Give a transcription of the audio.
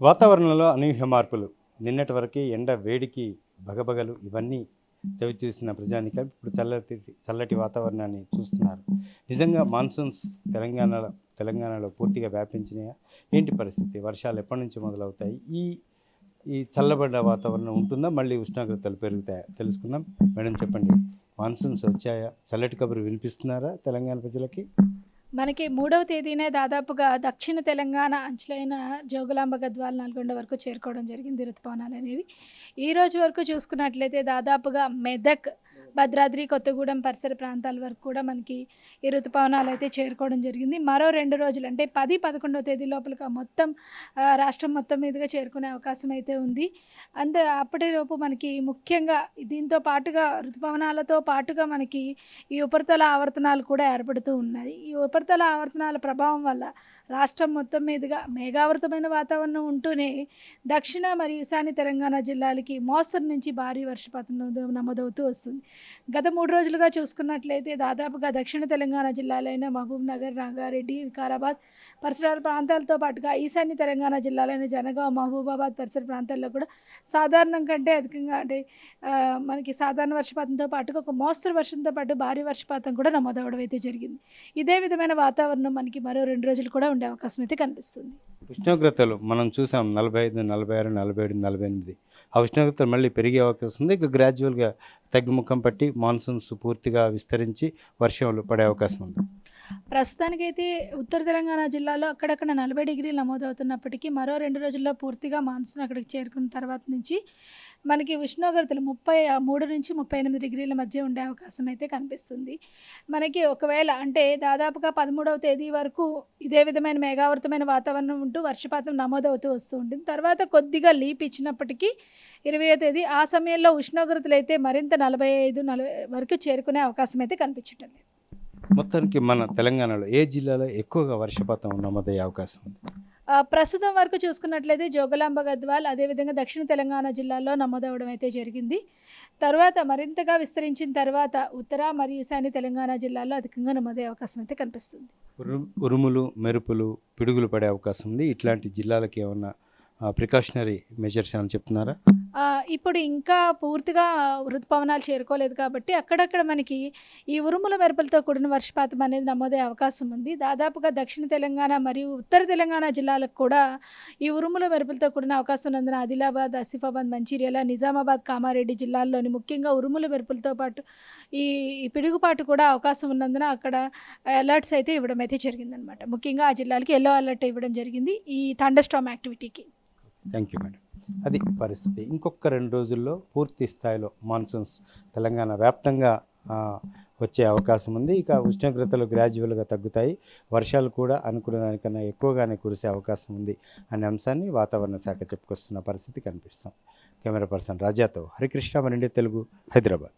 వాతావరణంలో అనూహ్య మార్పులు. నిన్నటి వరకు ఎండ వేడికి బగబగలు ఇవన్నీ చవి చూసిన ఇప్పుడు చల్లటి చల్లటి వాతావరణాన్ని చూస్తున్నారు. నిజంగా మాన్సూన్స్ తెలంగాణలో తెలంగాణలో పూర్తిగా వ్యాపించినాయా? ఏంటి పరిస్థితి? వర్షాలు ఎప్పటి నుంచి మొదలవుతాయి? ఈ ఈ చల్లబడ్డ వాతావరణం ఉంటుందా? మళ్ళీ ఉష్ణోగ్రతలు పెరుగుతాయా? తెలుసుకుందాం. మేడం చెప్పండి. మాన్సూన్స్ వచ్చాయా? చల్లటి కబురు వినిపిస్తున్నారా తెలంగాణ ప్రజలకి? మనకి మూడవ తేదీనే దాదాపుగా దక్షిణ తెలంగాణ అంచులైన జోగులాంబ గద్వాల నల్గొండ వరకు చేరుకోవడం జరిగింది ఋతుపవనాలు అనేవి. ఈ రోజు వరకు చూసుకున్నట్లయితే దాదాపుగా మెదక్ భద్రాద్రి కొత్తగూడెం పరిసర ప్రాంతాల వరకు కూడా మనకి ఈ ఋతుపవనాలు అయితే చేరుకోవడం జరిగింది. మరో రెండు రోజులు అంటే పది పదకొండవ తేదీ లోపలగా మొత్తం రాష్ట్రం మొత్తం మీదుగా చేరుకునే అవకాశం అయితే ఉంది. అంత అప్పటిలోపు మనకి ముఖ్యంగా దీంతో పాటుగా ఋతుపవనాలతో పాటుగా మనకి ఈ ఉపరితల ఆవర్తనాలు కూడా ఏర్పడుతూ ఉన్నాయి. ఈ ఉపరితల ఆవర్తనాల ప్రభావం వల్ల రాష్ట్రం మొత్తం మీదుగా మేఘావృతమైన వాతావరణం ఉంటూనే దక్షిణ మరియు ఈశాన్య తెలంగాణ జిల్లాలకి మోస్తరు నుంచి భారీ వర్షపాతం నమోదవుతూ వస్తుంది. గత మూడు రోజులుగా చూసుకున్నట్లయితే దాదాపుగా దక్షిణ తెలంగాణ జిల్లాలైన మహబూబ్ నగర్ రంగారెడ్డి వికారాబాద్ పరిసర ప్రాంతాలతో పాటుగా ఈశాన్య తెలంగాణ జిల్లాలైన జనగాం మహబూబాబాద్ పరిసర ప్రాంతాల్లో కూడా సాధారణం కంటే అధికంగా అంటే మనకి సాధారణ వర్షపాతంతో పాటుగా ఒక మోస్తరు వర్షంతో పాటు భారీ వర్షపాతం కూడా నమోదవడం అయితే జరిగింది. ఇదే విధమైన వాతావరణం మనకి మరో రెండు రోజులు కూడా ఉండే అవకాశం అయితే కనిపిస్తుంది. ఉష్ణోగ్రతలు మనం చూసాం నలభై ఐదు నలభై ఆరు నలభై ఏడు నలభై ఎనిమిది ఆ ఉష్ణోగ్రతలు మళ్ళీ పెరిగే అవకాశం ఉంది. ఇక గ్రాడ్యువల్గా తగ్గుముఖం పట్టి మాన్సూన్స్ పూర్తిగా విస్తరించి వర్షాలు పడే అవకాశం ఉంది. ప్రస్తుతానికైతే ఉత్తర తెలంగాణ జిల్లాలో అక్కడక్కడ నలభై డిగ్రీలు నమోదవుతున్నప్పటికీ మరో రెండు రోజుల్లో పూర్తిగా మాన్సూన్ అక్కడికి చేరుకున్న తర్వాత నుంచి మనకి ఉష్ణోగ్రతలు ముప్పై మూడు నుంచి ముప్పై ఎనిమిది డిగ్రీల మధ్య ఉండే అవకాశం అయితే కనిపిస్తుంది. మనకి ఒకవేళ అంటే దాదాపుగా పదమూడవ తేదీ వరకు ఇదే విధమైన మేఘావృతమైన వాతావరణం ఉంటూ వర్షపాతం నమోదవుతూ వస్తూ ఉంటుంది. తర్వాత కొద్దిగా లీప్ ఇచ్చినప్పటికీ ఇరవయో తేదీ ఆ సమయంలో ఉష్ణోగ్రతలు అయితే మరింత నలభై ఐదు నలభై వరకు చేరుకునే అవకాశం అయితే కనిపించటం లేదు. మొత్తానికి మన తెలంగాణలో ఏ జిల్లాలో ఎక్కువగా వర్షపాతం నమోదయ్యే అవకాశం ఉంది? ప్రస్తుతం వరకు చూసుకున్నట్లయితే జోగులాంబ గద్వాల్ అదేవిధంగా దక్షిణ తెలంగాణ జిల్లాల్లో నమోదవడం అయితే జరిగింది. తర్వాత మరింతగా విస్తరించిన తర్వాత ఉత్తర మరియు ఈశాన్య తెలంగాణ జిల్లాల్లో అధికంగా నమోదయ్యే అవకాశం అయితే కనిపిస్తుంది. ఉరు- ఉరుములు మెరుపులు పిడుగులు పడే అవకాశం ఉంది. ఇట్లాంటి జిల్లాలకి ఏమన్నా ప్రికాషనరీ మెజర్స్ ఏమైనా చెప్తున్నారా? ఇప్పుడు ఇంకా పూర్తిగా ఋతుపవనాలు చేరుకోలేదు కాబట్టి అక్కడక్కడ మనకి ఈ ఉరుముల మెరుపులతో కూడిన వర్షపాతం అనేది నమోదయ్యే అవకాశం ఉంది. దాదాపుగా దక్షిణ తెలంగాణ మరియు ఉత్తర తెలంగాణ జిల్లాలకు కూడా ఈ ఉరుముల మెరుపులతో కూడిన అవకాశం ఉన్నందున ఆదిలాబాద్ ఆసిఫాబాద్ మంచిర్యాల నిజామాబాద్ కామారెడ్డి జిల్లాల్లోని ముఖ్యంగా ఉరుముల మెరుపులతో పాటు ఈ ఈ పిడుగుపాటు కూడా అవకాశం ఉన్నందున అక్కడ అలర్ట్స్ అయితే ఇవ్వడం అయితే జరిగిందనమాట ముఖ్యంగా ఆ జిల్లాలకి ఎల్లో అలర్ట్ ఇవ్వడం జరిగింది ఈ థండర్ స్టామ్ యాక్టివిటీకి థ్యాంక్ యూ మేడం అది పరిస్థితి. ఇంకొక రెండు రోజుల్లో పూర్తి స్థాయిలో మాన్సూన్స్ తెలంగాణ వ్యాప్తంగా వచ్చే అవకాశం ఉంది. ఇక ఉష్ణోగ్రతలు గ్రాడ్యువల్గా తగ్గుతాయి. వర్షాలు కూడా అనుకున్న దానికన్నా ఎక్కువగానే కురిసే అవకాశం ఉంది అనే అంశాన్ని వాతావరణ శాఖ చెప్పుకొస్తున్న పరిస్థితి కనిపిస్తాం కెమెరా పర్సన్ రాజాతో హరికృష్ణ మరిండి తెలుగు హైదరాబాద్.